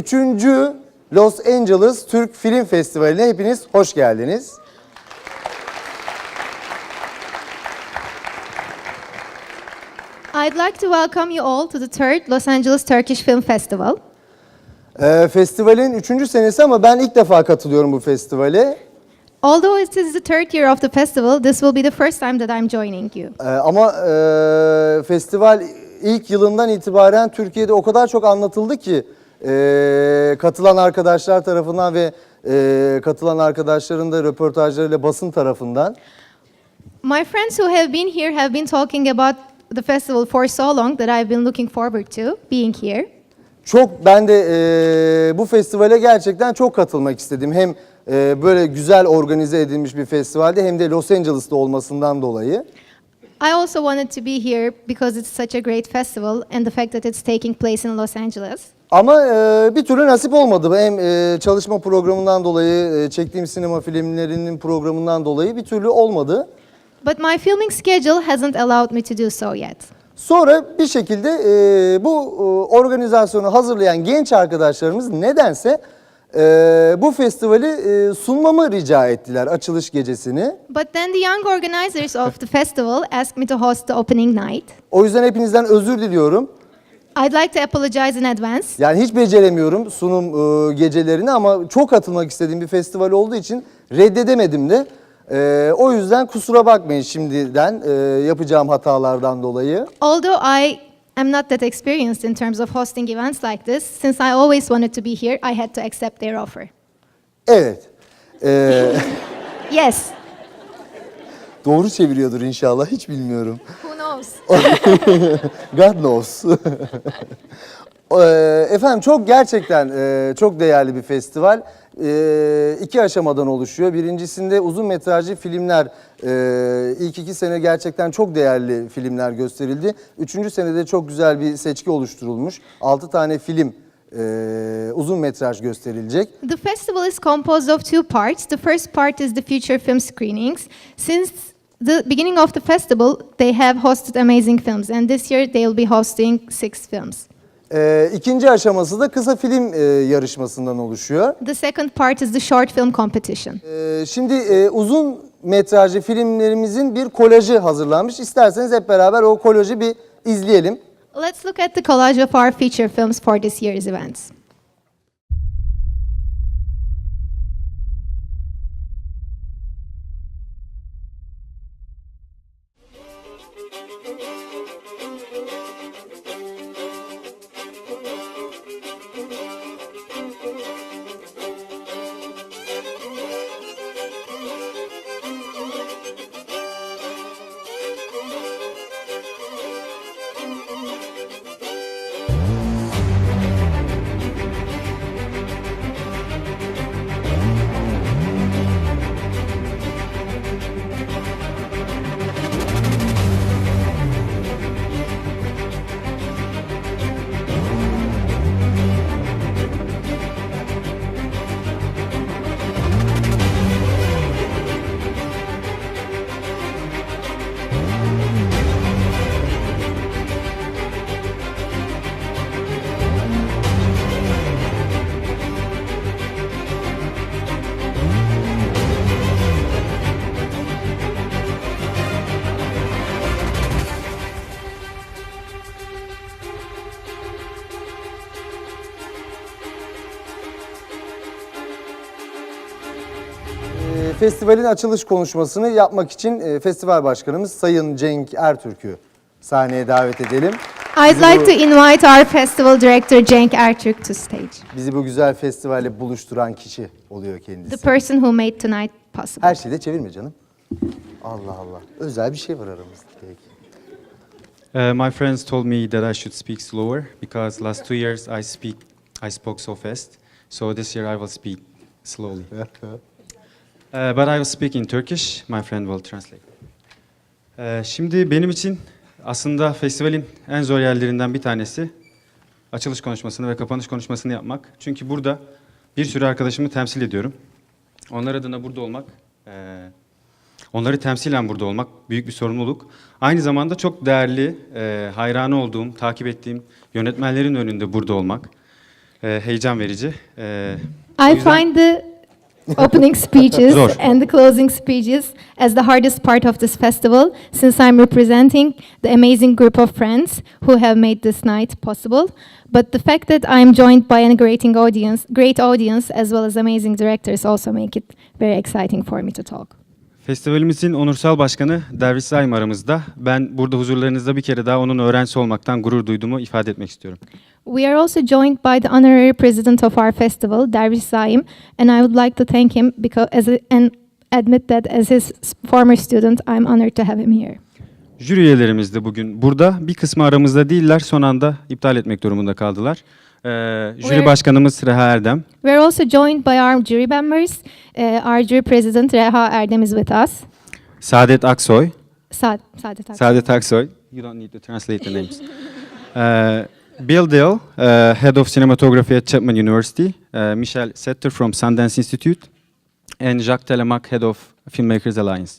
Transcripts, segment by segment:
üçüncü Los Angeles Türk Film Festivali'ne hepiniz hoş geldiniz. I'd like to welcome you all to the third Los Angeles Turkish Film Festival. Ee, festivalin üçüncü senesi ama ben ilk defa katılıyorum bu festivale. Although it is the third year of the festival, this will be the first time that I'm joining you. Ee, ama e, festival ilk yılından itibaren Türkiye'de o kadar çok anlatıldı ki e, katılan arkadaşlar tarafından ve e, katılan arkadaşların da röportajlarıyla basın tarafından. My friends who have been here have been talking about the festival for so long that I've been looking forward to being here. Çok ben de e, bu festivale gerçekten çok katılmak istedim. Hem e, böyle güzel organize edilmiş bir festivalde hem de Los Angeles'ta olmasından dolayı. I also wanted to be here because it's such a great festival and the fact that it's taking place in Los Angeles. Ama e, bir türlü nasip olmadı. Hem e, çalışma programından dolayı, e, çektiğim sinema filmlerinin programından dolayı bir türlü olmadı. But my filming schedule hasn't allowed me to do so yet. Sonra bir şekilde e, bu e, organizasyonu hazırlayan genç arkadaşlarımız nedense e, bu festivali e, sunmamı rica ettiler açılış gecesini. But then the young organizers of the festival asked me to host the opening night. O yüzden hepinizden özür diliyorum. I'd like to apologize in advance. Yani hiç beceremiyorum sunum e, gecelerini ama çok katılmak istediğim bir festival olduğu için reddedemedim de. E, o yüzden kusura bakmayın şimdiden e, yapacağım hatalardan dolayı. Although I am not that experienced in terms of hosting events like this, since I always wanted to be here, I had to accept their offer. Evet. E, Yes. doğru çeviriyordur inşallah hiç bilmiyorum. Knows? God knows. Eee, Efendim çok gerçekten eee, çok değerli bir festival. Eee, iki aşamadan oluşuyor. Birincisinde uzun metrajlı filmler, eee, ilk iki sene gerçekten çok değerli filmler gösterildi. Üçüncü senede çok güzel bir seçki oluşturulmuş. Altı tane film eee, uzun metraj gösterilecek. The festival is composed of two parts. The first part is the feature film screenings. Since the beginning of the festival, they have hosted amazing films, and this year they will be hosting six films. Eee ikinci aşaması da kısa film eee, yarışmasından oluşuyor. The second part is the short film competition. Ee, Şimdi e, uzun metrajlı filmlerimizin bir kolajı hazırlanmış. İsterseniz hep beraber o kolajı bir izleyelim. Let's look at the collage of our feature films for this year's events. Festivalin açılış konuşmasını yapmak için e, festival başkanımız Sayın Cenk Ertürk'ü sahneye davet edelim. I'd Bizi like bu- to invite our festival director, Cenk Ertürk, to stage. Bizi bu güzel festivalle buluşturan kişi oluyor The kendisi. person who made tonight possible. Her şeyi de çevirme canım. Allah Allah. Özel bir şey var aramızda. Peki. Uh, my friends told me that I should speak slower because last two years I speak I spoke so fast. So this year I will speak slowly. Uh, but I will speak in Turkish. My friend will translate. Uh, şimdi benim için aslında festivalin en zor yerlerinden bir tanesi açılış konuşmasını ve kapanış konuşmasını yapmak. Çünkü burada bir sürü arkadaşımı temsil ediyorum. Onlar adına burada olmak, eee, onları temsilen burada olmak büyük bir sorumluluk. Aynı zamanda çok değerli, eee hayranı olduğum, takip ettiğim yönetmenlerin önünde burada olmak. e, heyecan verici. E, I find the opening speeches Zor. and the closing speeches as the hardest part of this festival since I'm representing the amazing group of friends who have made this night possible. But the fact that I'm joined by a great audience, great audience as well as amazing directors also make it very exciting for me to talk. Festivalimizin onursal başkanı Derviş Saim aramızda. Ben burada huzurlarınızda bir kere daha onun öğrencisi olmaktan gurur duyduğumu ifade etmek istiyorum. We are also joined by the honorary president of our festival, Dervish Saim, and I would like to thank him because as a, and admit that as his former student, I'm honored to have him here. Jüri üyelerimiz de bugün burada. Bir kısmı aramızda değiller. Son anda iptal etmek durumunda kaldılar. Ee, jüri Where- başkanımız Reha Erdem. We are also joined by our jury members. Uh, our jury president, Reha Erdem, is with us. Saadet Aksoy. Sa- Saadet Aksoy. Saadet Aksoy. You don't need to translate the names. Ee, Bill Dill, uh, Head of Cinematography at Chapman University. Uh, Michel Setter from Sundance Institute. And Jacques Telemaque, Head of Filmmakers Alliance.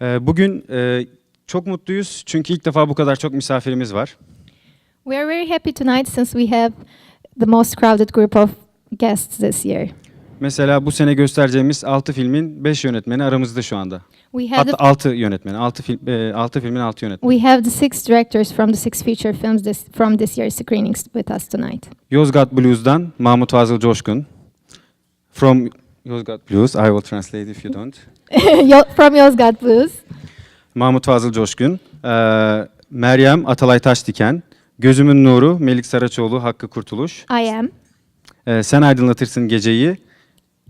Ee, bugün e, çok mutluyuz çünkü ilk defa bu kadar çok misafirimiz var. We are very happy tonight since we have the most crowded group of guests this year. Mesela bu sene göstereceğimiz 6 filmin 5 yönetmeni aramızda şu anda. We have Hatta the 6 yönetmeni, 6 film, 6 filmin 6 yönetmeni. We have the six directors from the six feature films this, from this year's screenings with us tonight. Yozgat Blues'dan Mahmut Fazıl Coşkun. From Yozgat Blues, I will translate if you don't. From Yozgat Blues, Mahmut Fazıl Coşkun. Ee, Meryem Atalay Taşdiken. Gözümün Nuru Melik Saraçoğlu Hakkı Kurtuluş. I am. Ee, Sen Aydınlatırsın Geceyi.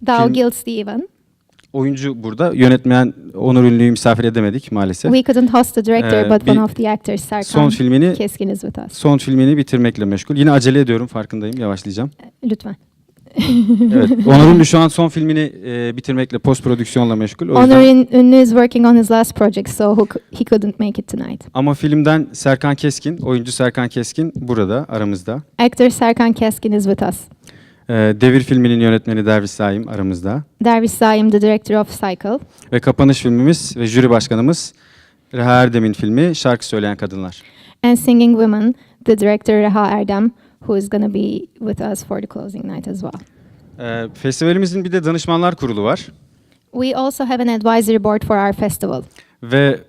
Thou Film- Gil Steven. Oyuncu burada. Yönetmen Onur Ünlü'yü misafir edemedik maalesef. We couldn't host the director, Ee, but bir one of the actors, Son Serkan filmini Keskin, is with us. son filmini bitirmekle meşgul. Yine acele ediyorum farkındayım. Yavaşlayacağım. Lütfen. Evet. Onur Ünlü şu an son filmini e, bitirmekle post prodüksiyonla meşgul. O Onur Ünlü is working on his last project, so who he couldn't make it tonight. Ama filmden Serkan Keskin, oyuncu Serkan Keskin burada aramızda. Actor Serkan Keskin is with us. Ee, Devir filminin yönetmeni Derviş Saim aramızda. Derviş Saim, the director of Cycle. Ve kapanış filmimiz ve jüri başkanımız Reha Erdem'in filmi Şarkı Söyleyen Kadınlar. And Singing Women, the director Reha Erdem, who is going to be with us for the closing night as well. Ee, festivalimizin bir de danışmanlar kurulu var. We also have an advisory board for our festival. Ve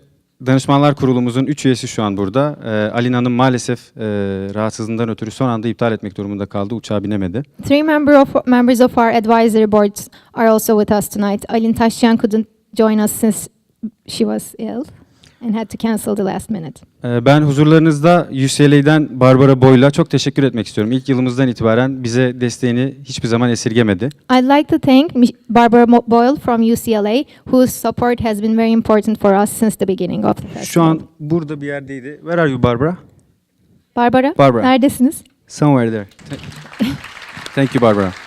danışmanlar kurulumuzun 3 üyesi şu an burada. Ee, Alin Hanım maalesef e, rahatsızlığından ötürü son anda iptal etmek durumunda kaldı. Uçağa binemedi. Three member of, members of our advisory boards are also with us tonight. Alin Taşyan couldn't join us since she was ill and had to cancel the last minute. Ee, Ben huzurlarınızda UCLA'den Barbara Boyla çok teşekkür etmek istiyorum. İlk yılımızdan itibaren bize desteğini hiçbir zaman esirgemedi. I'd like to thank Barbara Mo- Boyle from UCLA, whose support has been very important for us since the beginning of the festival. Şu an burada bir yerdeydi. Where are you Barbara? Barbara, Barbara. neredesiniz? Somewhere there. Thank you Barbara.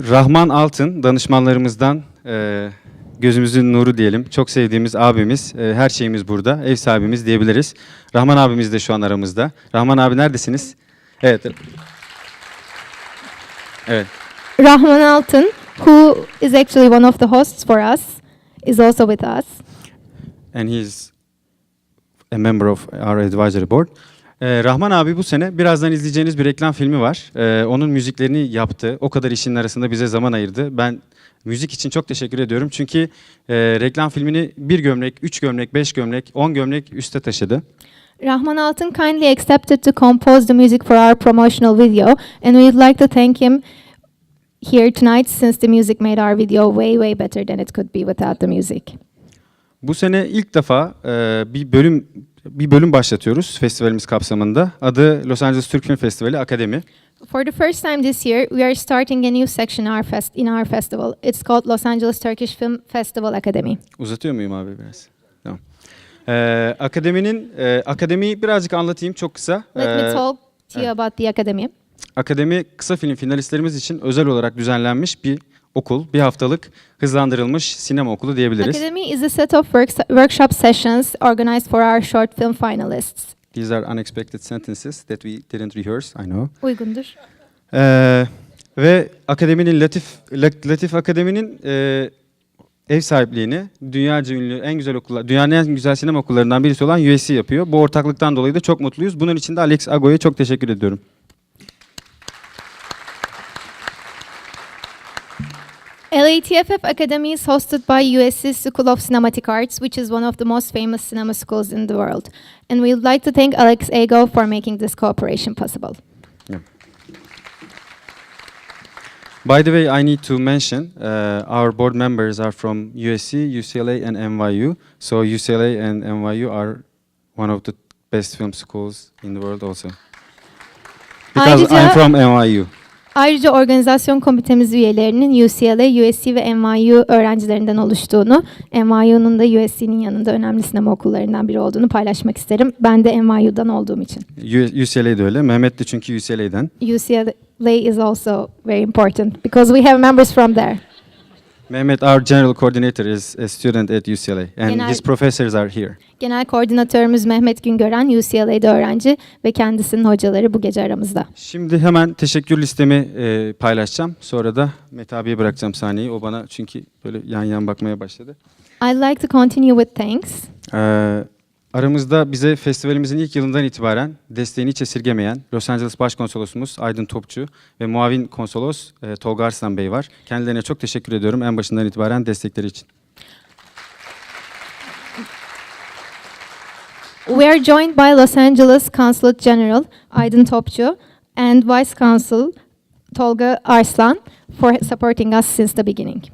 Rahman Altın danışmanlarımızdan e, gözümüzün nuru diyelim. Çok sevdiğimiz abimiz, e, her şeyimiz burada. Ev sahibimiz diyebiliriz. Rahman abimiz de şu an aramızda. Rahman abi neredesiniz? Evet. Evet. Rahman Altın, who is actually one of the hosts for us, is also with us. and he's a member of our advisory board. Ee, Rahman abi bu sene birazdan izleyeceğiniz bir reklam filmi var. Ee, onun müziklerini yaptı. O kadar işin arasında bize zaman ayırdı. Ben müzik için çok teşekkür ediyorum. Çünkü e, reklam filmini bir gömlek, üç gömlek, beş gömlek, on gömlek üste taşıdı. Rahman Altın kindly accepted to compose the music for our promotional video, and we'd like to thank him here tonight since the music made our video way, way better than it could be without the music. Bu sene ilk defa e, bir bölüm bir bölüm başlatıyoruz festivalimiz kapsamında. Adı Los Angeles Türk Film Festivali Akademi. For the first time this year, we are starting a new section in our, fest- in our festival. It's called Los Angeles Turkish Film Festival Academy. Uzatıyor muyum abi biraz? Tamam. Ee, akademinin e, akademiyi birazcık anlatayım çok kısa. Let me Ee, talk to you about the academy. Akademi kısa film finalistlerimiz için özel olarak düzenlenmiş bir okul, bir haftalık hızlandırılmış sinema okulu diyebiliriz. Academy is a set of works- workshop sessions organized for our short film finalists. These are unexpected sentences that we didn't rehearse, I know. Uygundur. Ee, ve akademinin Latif La- Latif Akademi'nin e, ev sahipliğini dünyaca ünlü en güzel okullar, dünyanın en güzel sinema okullarından birisi olan USC yapıyor. Bu ortaklıktan dolayı da çok mutluyuz. Bunun için de Alex Ago'ya çok teşekkür ediyorum. LATFF Academy is hosted by USC School of Cinematic Arts, which is one of the most famous cinema schools in the world. And we would like to thank Alex Ego for making this cooperation possible. By the way, I need to mention uh, our board members are from USC, UCLA, and NYU. So UCLA and NYU are one of the best film schools in the world also. Because Ayrıca- I'm from NYU. Ayrıca organizasyon komitemiz üyelerinin UCLA, USC ve NYU öğrencilerinden oluştuğunu, NYU'nun da USC'nin yanında önemli sinema okullarından biri olduğunu paylaşmak isterim. Ben de NYU'dan olduğum için. UCLA de öyle. Mehmet de çünkü UCLA'den. UCLA is also very important because we have members from there. Mehmet, our general coordinator, is a student at UCLA, and Genel- his professors are here. Genel koordinatörümüz Mehmet Güngören UCLA'de öğrenci ve kendisinin hocaları bu gece aramızda. Şimdi hemen teşekkür listemi e, paylaşacağım. Sonra da Mete abiye bırakacağım sahneyi. O bana çünkü böyle yan yan bakmaya başladı. I'd like to continue with thanks. Ee, aramızda bize festivalimizin ilk yılından itibaren desteğini hiç esirgemeyen Los Angeles Başkonsolosumuz Aydın Topçu ve muavin konsolos e, Tolga Arslan Bey var. Kendilerine çok teşekkür ediyorum en başından itibaren destekleri için. We are joined by Los Angeles Consulate General Aydın Topçu and Vice Consul Tolga Arslan for supporting us since the beginning.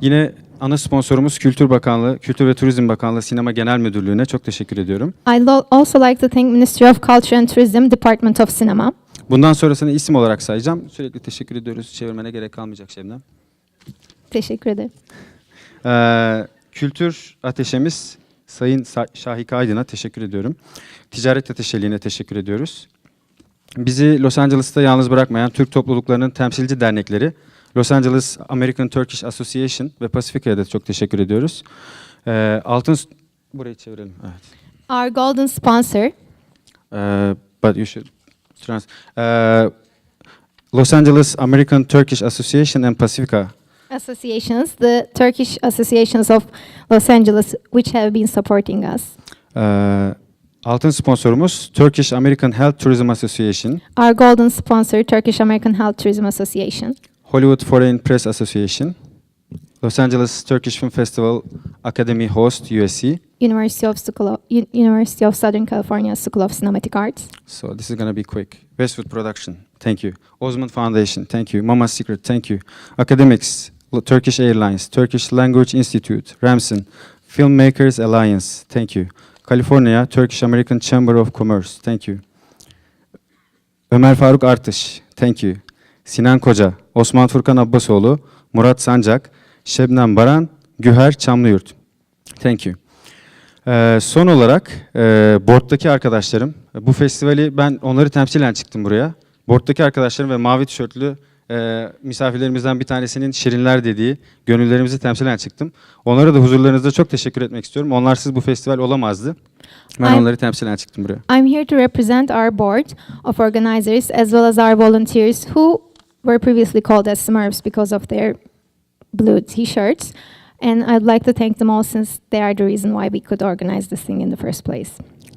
Yine ana sponsorumuz Kültür Bakanlığı, Kültür ve Turizm Bakanlığı Sinema Genel Müdürlüğü'ne çok teşekkür ediyorum. I'd lo- also like to thank Ministry of Culture and Tourism, Department of Cinema. Bundan sonrasını isim olarak sayacağım. Sürekli teşekkür ediyoruz. Çevirmene gerek kalmayacak Şebnem. Teşekkür ederim. Ee, kültür ateşemiz Sayın Sa- Şahika Aydın'a teşekkür ediyorum. Ticaret ateşeliğine teşekkür ediyoruz. Bizi Los Angeles'ta yalnız bırakmayan Türk topluluklarının temsilci dernekleri Los Angeles American Turkish Association ve Pacifica'ya da çok teşekkür ediyoruz. Ee, altın burayı çevirelim. Evet. Our golden sponsor, Uh, but you should trans. Uh, Los Angeles American Turkish Association and Pacifica associations, the Turkish associations of Los Angeles, which have been supporting us. Ee, altın sponsorumuz Turkish American Health Tourism Association, Our golden sponsor, Turkish American Health Tourism Association, Hollywood Foreign Press Association, Los Angeles Turkish Film Festival Academy Host USC. University of, U- University of Southern California School of Cinematic Arts, So this is gonna be quick. Westwood Production, thank you. Osman Foundation, thank you. Mama's Secret, thank you. Academics, L- Turkish Airlines, Turkish Language Institute, Ramson, Filmmakers Alliance, thank you. California Turkish American Chamber of Commerce, thank you. Ömer Faruk Artış, thank you. Sinan Koca, Osman Furkan Abbasoğlu, Murat Sancak, Şebnem Baran, Güher Çamlıyurt, thank you. Ee, son olarak e, board'daki arkadaşlarım, bu festivali ben onları temsilen çıktım buraya. Board'daki arkadaşlarım ve mavi tişörtlü e, misafirlerimizden bir tanesinin Şirinler dediği gönüllerimizi temsilen çıktım. Onlara da huzurlarınızda çok teşekkür etmek istiyorum. Onlarsız bu festival olamazdı. Ben I'm- onları temsilen çıktım buraya. I'm here to represent our board of organizers as well as our volunteers who were previously called as Smurfs because of their blue t-shirts. And I'd like to thank them all since they are the reason why we could organize this thing in the first place.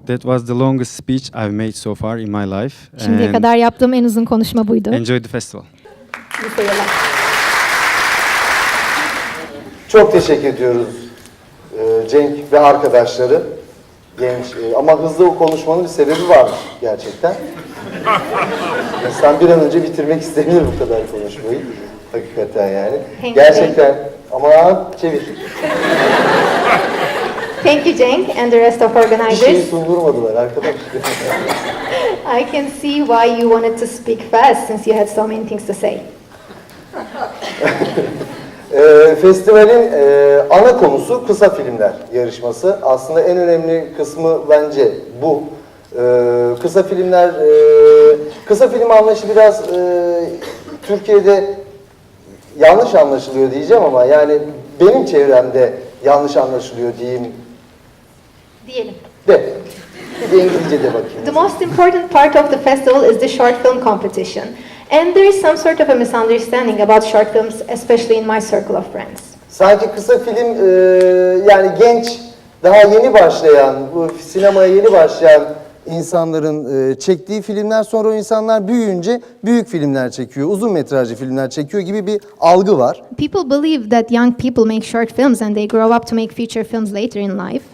That was the longest speech I've made so far in my life. Şimdiye And kadar yaptığım en uzun konuşma buydu. Enjoy the festival. Çok teşekkür ediyoruz e, Cenk ve arkadaşları. Genç e, ama hızlı konuşmanın bir sebebi varmış gerçekten. İnsan bir an önce bitirmek istemiyor bu kadar konuşmayı. Hakikaten yani. Thank. Gerçekten ama çevir. Thank you, Cenk, and the rest of Bir şeyi sundurmadılar arkadaş. I can see why you wanted to speak fast since you had so many things to say. Ee, festivalin e, ana konusu kısa filmler yarışması. Aslında en önemli kısmı bence bu. Ee, kısa filmler, e, kısa film anlayışı biraz e, Türkiye'de yanlış anlaşılıyor diyeceğim ama yani benim çevremde yanlış anlaşılıyor diyeyim Diyelim. de. Bir de İngilizce de bakayım. The most important part of the festival is the short film competition. And there is some sort of a misunderstanding about short films, especially in my circle of friends. sanki kısa film e, yani genç, daha yeni başlayan, bu sinemaya yeni başlayan insanların e, çektiği filmler sonra o insanlar büyüyünce büyük filmler çekiyor, uzun metrajlı filmler çekiyor gibi bir algı var. People believe that young people make short films and they grow up to make feature films later in life.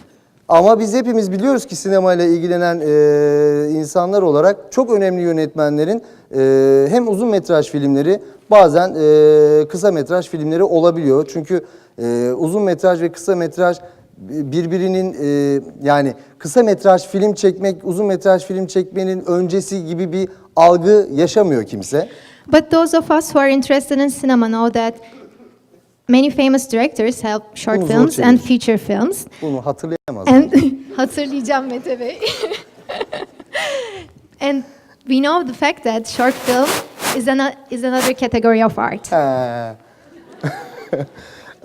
Ama biz hepimiz biliyoruz ki sinemayla ilgilenen e, insanlar olarak çok önemli yönetmenlerin e, hem uzun metraj filmleri bazen e, kısa metraj filmleri olabiliyor. Çünkü e, uzun metraj ve kısa metraj birbirinin e, yani kısa metraj film çekmek uzun metraj film çekmenin öncesi gibi bir algı yaşamıyor kimse. But those of us who are interested in cinema know that many famous directors have short films çevir. and feature films. Bunu hatırlayamaz. And hatırlayacağım Mete Bey. and we know the fact that short film is, an, is another category of art. He.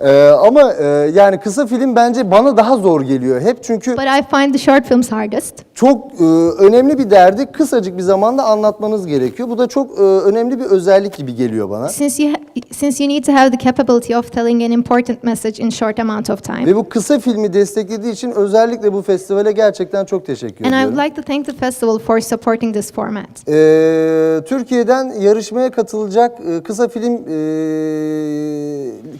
Ee, ama e, yani kısa film bence bana daha zor geliyor hep çünkü But I find the short films hardest. çok e, önemli bir derdi kısacık bir zamanda anlatmanız gerekiyor. Bu da çok e, önemli bir özellik gibi geliyor bana. Since you, since you need to have the capability of telling an important message in short amount of time. Ve bu kısa filmi desteklediği için özellikle bu festivale gerçekten çok teşekkür And I ediyorum. would like to thank the festival for supporting this format. Ee, Türkiye'den yarışmaya katılacak e, kısa film e,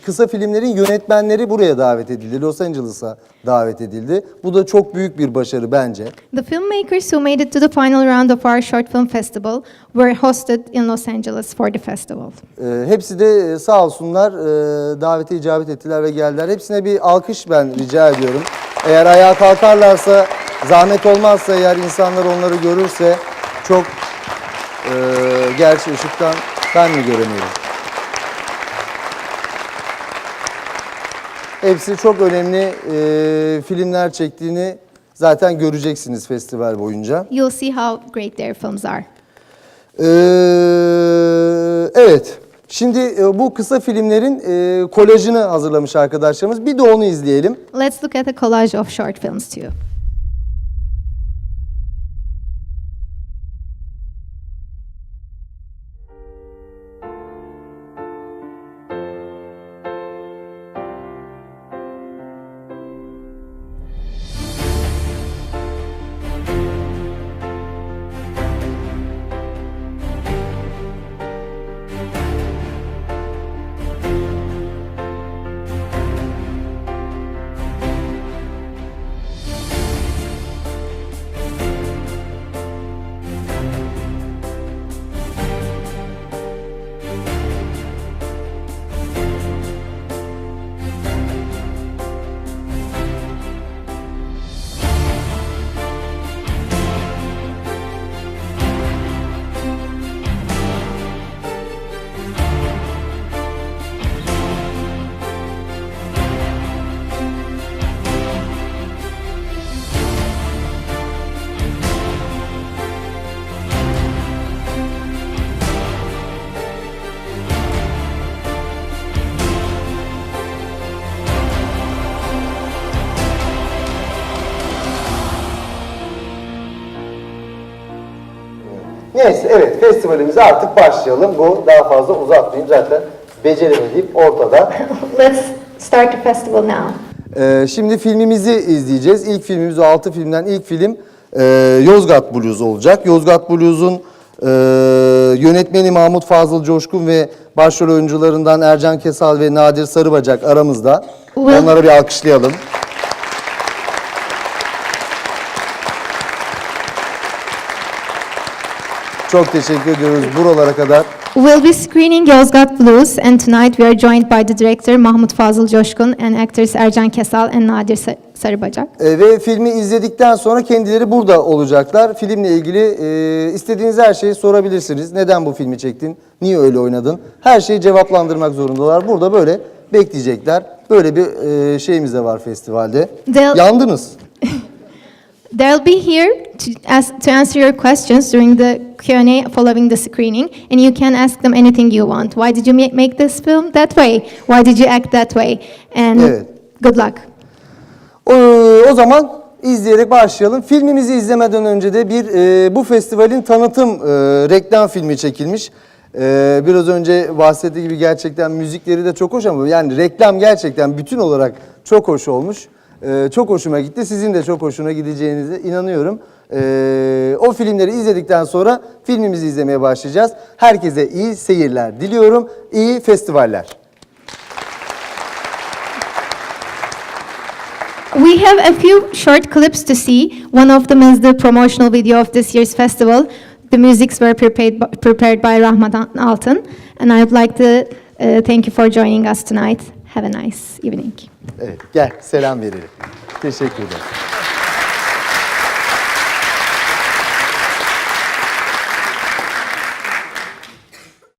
kısa filmlerin yönetmenleri buraya davet edildi. Los Angeles'a davet edildi. Bu da çok büyük bir başarı bence. The filmmakers who made it to the final round of our short film festival were hosted in Los Angeles for the festival. Ee, hepsi de e, sağ olsunlar e, davete icabet ettiler ve geldiler. Hepsine bir alkış ben rica ediyorum. Eğer ayağa kalkarlarsa, zahmet olmazsa eğer insanlar onları görürse çok e, gerçi ışıktan ben mi göremiyorum? Hepsi çok önemli e, filmler çektiğini zaten göreceksiniz festival boyunca. You'll see how great their films are. Ee, evet. Şimdi e, bu kısa filmlerin e, kolajını hazırlamış arkadaşlarımız. Bir de onu izleyelim. Let's look at a collage of short films too. Neyse evet festivalimize artık başlayalım. Bu daha fazla uzatmayayım zaten beceremediğim ortada. Let's start the festival now. Ee, şimdi filmimizi izleyeceğiz. İlk filmimiz o 6 filmden ilk film e, Yozgat Blues olacak. Yozgat Blues'un e, yönetmeni Mahmut Fazıl Coşkun ve başrol oyuncularından Ercan Kesal ve Nadir Sarıbacak aramızda. Onlara bir alkışlayalım. Çok teşekkür ediyoruz buralara kadar. We'll be screening Yozgat Blues and tonight we are joined by the director Mahmut Fazıl Coşkun and actors Ercan Kesal and Nadir Sa- Sarıbacak. E, ve filmi izledikten sonra kendileri burada olacaklar. Filmle ilgili e, istediğiniz her şeyi sorabilirsiniz. Neden bu filmi çektin? Niye öyle oynadın? Her şeyi cevaplandırmak zorundalar. Burada böyle bekleyecekler. Böyle bir e, şeyimiz de var festivalde. They'll- Yandınız. They'll be here to, ask, to answer your questions during the Q&A following the screening, and you can ask them anything you want. Why did you ma- make this film that way? Why did you act that way? And Evet. good luck. O, o zaman izleyerek başlayalım. Filmimizi izlemeden önce de bir e, bu festivalin tanıtım e, reklam filmi çekilmiş. Ee, biraz önce bahsettiği gibi gerçekten müzikleri de çok hoş ama yani reklam gerçekten bütün olarak çok hoş olmuş. Ee, çok hoşuma gitti. Sizin de çok hoşuna gideceğinize inanıyorum. Ee, o filmleri izledikten sonra filmimizi izlemeye başlayacağız. Herkese iyi seyirler diliyorum. İyi festivaller. We have a few short clips to see. One of them is the promotional video of this year's festival. The musics were prepared by, prepared by Rahmat Altan, and I would like to uh, thank you for joining us tonight. Have a nice evening. Evet, gel selam verelim. Teşekkür ederim.